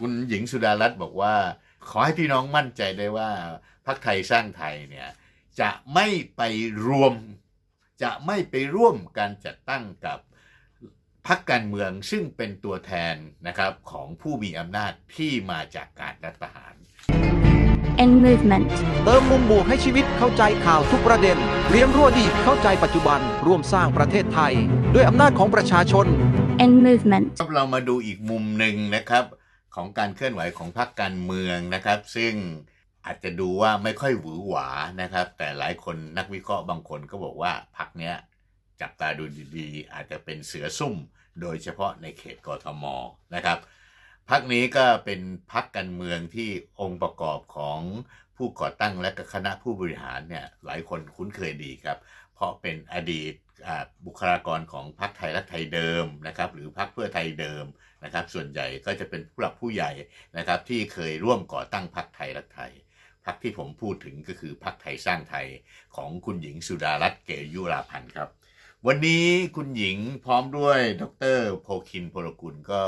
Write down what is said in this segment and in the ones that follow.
คุณหญิงสุดารัตน์บอกว่า ขอให้พี่น้องมั่นใจได้ว่าพรรคไทยสร้างไทยเนี่ยจะไม่ไปรวม จะไม่ไปร่วมการจัดตั้งกับพรรคการเมืองซึ่งเป็นตัวแทนนะครับของผู้มีอำนาจที่มาจากการรัฐประหาร End movement. เติมมุมบวกให้ชีวิตเข้าใจข่าวทุกประเด็น เรียนรู้อดีตเข้าใจปัจจุบันร่วมสร้างประเทศไทย ด้วยอำนาจของประชาชน End movement. ครับเรามาดูอีกมุมหนึ่งนะครับ ของการเคลื่อนไหวของพรรคการเมืองนะครับ ซึ่งอาจจะดูว่าไม่ค่อยหวือหวานะครับ แต่หลายคนนักวิเคราะห์บางคนก็บอกว่าพรรคเนี้ยจับตาดูดีๆ อาจจะเป็นเสือซุ่ม โดยเฉพาะในเขตกทมนะครับพรรคนี้ก็เป็นพรรคการเมืองที่องค์ประกอบของ ผู้ก่อตั้งและก็คณะผู้บริหารเนี่ยหลายคนคุ้นเคยดีครับ เพราะเป็นอดีตบุคลากรของพรรคไทยรักไทยเดิมนะครับหรือพรรคเพื่อไทยเดิมนะครับ ส่วนใหญ่ก็จะเป็นผู้หลักผู้ใหญ่นะครับ ที่เคยร่วมก่อตั้งพรรคไทยรักไทยพรรคที่ผมพูดถึงก็คือพรรคไทยสร้างไทยของคุณหญิงสุดารัตน์เกยุราพันธ์ครับ วันนี้คุณหญิงพร้อมด้วยดรโพคินพลกุลก็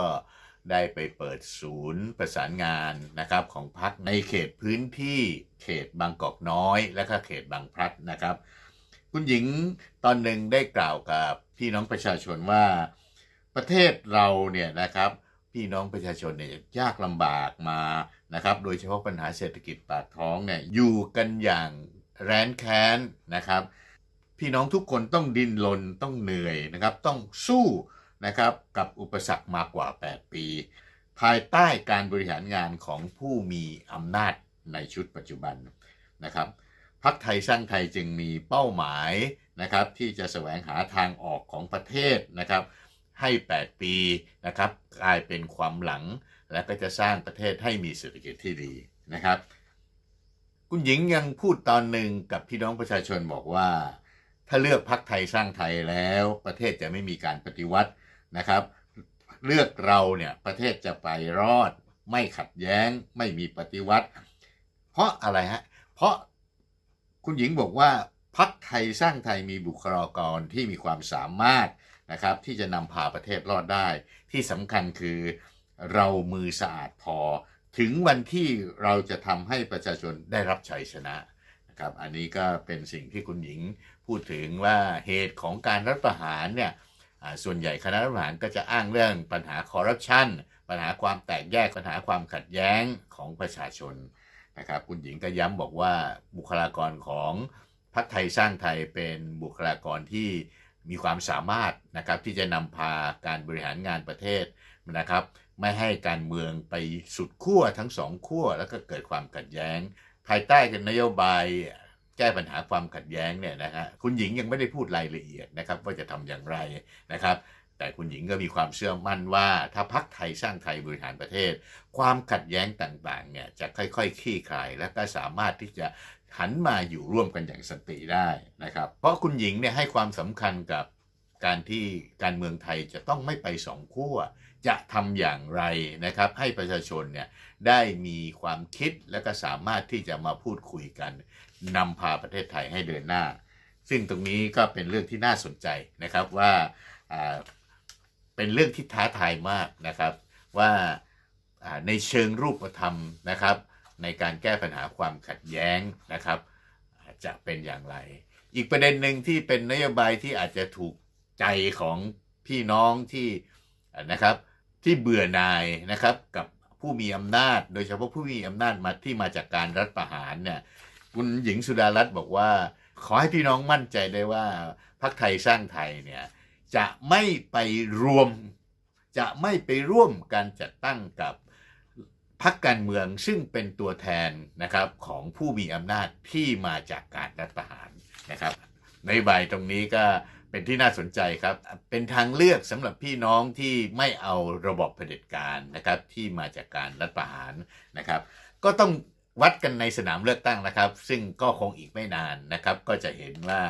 ได้ไปเปิดศูนย์ประสานงานนะครับของพรรคในเขตพื้นที่เขตบางกอกน้อย และก็เขตบางพลัดนะครับ คุณหญิงตอนหนึ่งได้กล่าวกับพี่น้องประชาชนว่าประเทศเราเนี่ยนะครับพี่น้องประชาชนเนี่ยยากลำบากมานะครับ โดยเฉพาะปัญหาเศรษฐกิจปากท้องเนี่ยอยู่กันอย่างแร้นแค้นนะครับ พี่น้องทุกคนต้องดิ้นรนต้องเหนื่อยนะครับ ต้องสู้ นะครับกับอุปสรรคมากกว่า 8 ปี ภายใต้การบริหารงานของผู้มีอำนาจในชุดปัจจุบันนะครับพักไทยสร้างไทยจึงมีเป้าหมายนะครับที่จะแสวงหาทางออกของประเทศนะครับให้ 8 ปีนะครับกลายเป็นความหลัง และก็จะสร้างประเทศให้มีเศรษฐกิจที่ดีนะครับ คุณหญิงยังพูดตอนหนึ่งกับพี่น้องประชาชนบอกว่า ถ้าเลือกพักไทยสร้างไทยแล้วประเทศจะไม่มีการปฏิวัติ นะครับ เลือกเราเนี่ยประเทศจะไปรอด ไม่ขัดแย้งไม่มีปฏิวัติ เพราะอะไรฮะเพราะคุณหญิงบอกว่าพักไทยสร้างไทยมีบุคลากรที่มีความสามารถนะครับ ที่จะนำพาประเทศรอดได้ ที่สำคัญคือเรามือสะอาดพอ ถึงวันที่เราจะทำให้ประชาชนได้รับชัยชนะนะครับ อันนี้ก็เป็นสิ่งที่คุณหญิงพูดถึงว่าเหตุของการรัฐประหารเนี่ย ส่วนใหญ่คณะรัฐประหารก็จะอ้างเรื่องปัญหาคอร์รัปชันปัญหาความแตกแยกปัญหาความขัดแย้งของประชาชนนะครับคุณหญิงก็ย้ำบอกว่าบุคลากรของพรรคไทยสร้างไทยเป็นบุคลากรที่มีความสามารถนะครับที่จะนำพาการบริหารงานประเทศนะครับไม่ให้การเมืองไปสุดขั้วทั้งสองขั้วแล้วก็เกิดความขัดแย้ง ภายใต้กันนโยบาย แก้ปัญหาความขัดแย้งเนี่ยนะฮะคุณหญิงยังไม่ได้พูดรายละเอียดนะครับว่าจะทำอย่างไรนะครับ แต่คุณหญิงก็มีความเชื่อมั่นว่า ถ้าพักไทยสร้างไทยบริหารประเทศ ความขัดแย้งต่างๆเนี่ยจะค่อยๆคลี่คลาย และก็สามารถที่จะหันมาอยู่ร่วมกันอย่างสันติได้นะครับ เพราะคุณหญิงเนี่ยให้ความสำคัญกับการที่การเมืองไทยจะต้องไม่ไปสองขั้ว จะทำอย่างไรนะครับ ให้ประชาชนเนี่ยได้มีความคิดและก็สามารถที่จะมาพูดคุยกัน นำพาประเทศไทยให้เดินหน้า ซึ่งตรงนี้ก็เป็นเรื่องที่น่าสนใจนะครับว่าเป็นเรื่องที่ท้าทายมากนะครับว่าในเชิงรูปธรรมนะครับ ในการแก้ปัญหาความขัดแย้งนะครับ จะเป็นอย่างไร อีกประเด็นหนึ่งที่เป็นนโยบายที่อาจจะถูกใจของพี่น้องที่นะครับที่เบื่อหน่ายนะครับกับผู้มีอำนาจ โดยเฉพาะผู้มีอำนาจมาที่มาจากการรัฐประหารเนี่ย คุณหญิงสุดารัตน์บอกว่า ขอให้พี่น้องมั่นใจได้ว่าพรรคไทยสร้างไทยเนี่ยจะไม่ไปรวม จะไม่ไปร่วมการจัดตั้งกับพรรคการเมืองซึ่งเป็นตัวแทนนะครับของผู้มีอำนาจที่มาจากการรัฐประหารนะครับในใบายตรงนี้ก็เป็นที่น่าสนใจครับ เป็นทางเลือกสำหรับพี่น้องที่ไม่เอาระบบเผด็จการนะครับที่มาจากการรัฐประหารนะครับ ก็ต้อง วัดกันในสนามเลือกตั้งนะครับ ซึ่งก็คงอีกไม่นานนะครับ ก็จะเห็นว่า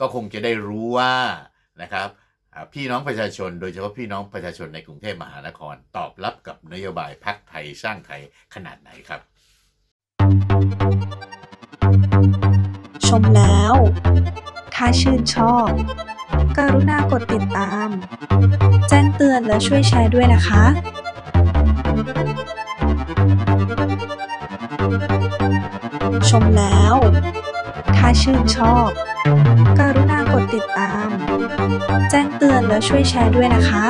ก็คงจะได้รู้ว่านะครับพี่น้องประชาชน โดยเฉพาะพี่น้องประชาชนในกรุงเทพมหานคร ตอบรับกับนโยบายพักไทยสร้างไทยขนาดไหนครับ ชมแล้ว ถ้าชื่นชอบ กรุณากดติดตาม แจ้งเตือนและช่วยแชร์ด้วยนะคะ ชมแล้ว ถ้าชื่นชอบ กรุณากดติดตาม แจ้งเตือนและช่วยแชร์ด้วยนะคะ